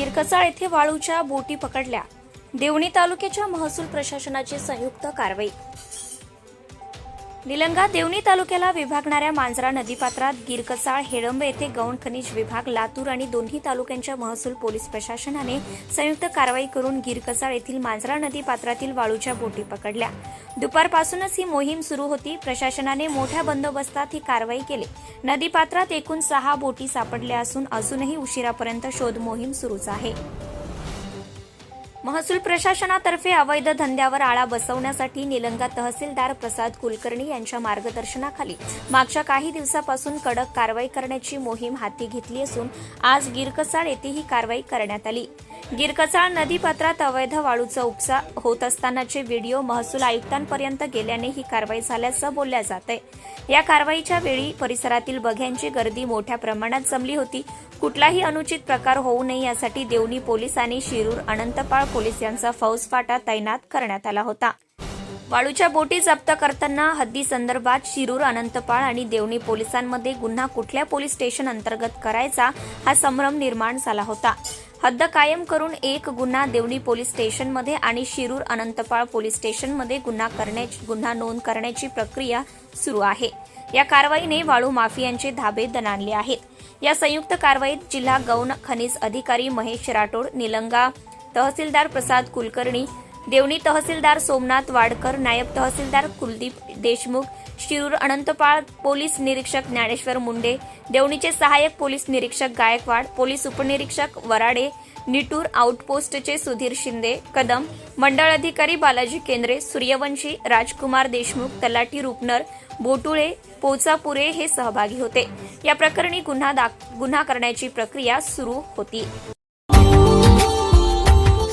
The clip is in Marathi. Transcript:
गिरकचाळ येथे वाळूच्या बोटी पकडल्या. देवणी तालुक्याच्या महसूल प्रशासनाची संयुक्त कारवाई. निलंगा देवणी तालुक्याला विभागणाऱ्या मांजरा नदीपात्रात गिरकसाळ हेळंब येथे गौण खनिज विभाग लातूर आणि दोन्ही तालुक्यांच्या महसूल पोलीस प्रशासनाने संयुक्त कारवाई करून गिरकसाळ येथील मांजरा नदीपात्रातील वाळूच्या बोटी पकडल्या. दुपारपासूनच ही मोहीम सुरू होती. प्रशासनाने मोठ्या बंदोबस्तात ही कारवाई केली. नदीपात्रात एकूण सहा बोटी सापडल्या असून अजूनही उशिरापर्यंत शोध मोहीम सुरूच आहे. महसूल प्रशासनातर्फे अवैध धंद्यावर आळा बसवण्यासाठी निलंगा तहसीलदार प्रसाद कुलकर्णी यांच्या मार्गदर्शनाखाली मागच्या काही दिवसापासून कडक कारवाई करण्याची मोहीम हाती घेतली असून आज गिरकसाळ येथे ही कारवाई करण्यात आली. गिरकचाळ नदीपात्रात अवैध वाळूचा उपसा होत असतानाचे व्हिडिओ महसूल आयुक्तांपर्यंत गेल्याने ही कारवाई झाल्याचं बोलल्या जात आहे या कारवाईच्या वेळी परिसरातील बघ्यांची गर्दी मोठ्या प्रमाणात जमली होती. कुठलाही अनुचित प्रकार होऊ नये यासाठी देवणी पोलिसांनी आणि शिरूर अनंतपाळ पोलीस यांचा फौजफाटा तैनात करण्यात आला होता. वाळूच्या बोटी जप्त करताना हद्दी संदर्भात शिरूर अनंतपाळ आणि देवणी पोलिसांमध्ये गुन्हा कुठल्या पोलीस स्टेशन अंतर्गत करायचा हा संभ्रम निर्माण झाला होता. हद्द कायम करून एक गुन्हा देवणी पोलीस स्टेशनमध्ये आणि शिरूर अनंतपाळ पोलीस स्टेशनमध्ये गुन्हा करण्याची गुन्हा नोंद करण्याची प्रक्रिया सुरू आहे. या कारवाईने वाळू माफियांचे धाबे दणाणले आहेत. या संयुक्त कारवाईत जिल्हा गौण खनिज अधिकारी महेश राठोड निलंगा तहसीलदार प्रसाद कुलकर्णी देवणी तहसीलदार सोमनाथ वाडकर नायब तहसीलदार कुलदीप देशमुख शिरूर अनंतपाळ पोलीस निरीक्षक ज्ञानेश्वर मुंडे देवणीचे सहाय्यक पोलीस निरीक्षक गायकवाड पोलीस उपनिरीक्षक वराडे निटूर आउटपोस्टचे सुधीर शिंदे कदम मंडळ अधिकारी बालाजी केंद्रे सूर्यवंशी राजकुमार देशमुख तलाठी रुपनर बोटुळे पोचापुरे हे सहभागी होते. या प्रकरणी गुन्हा गुन्हा करण्याची प्रक्रिया सुरू होती.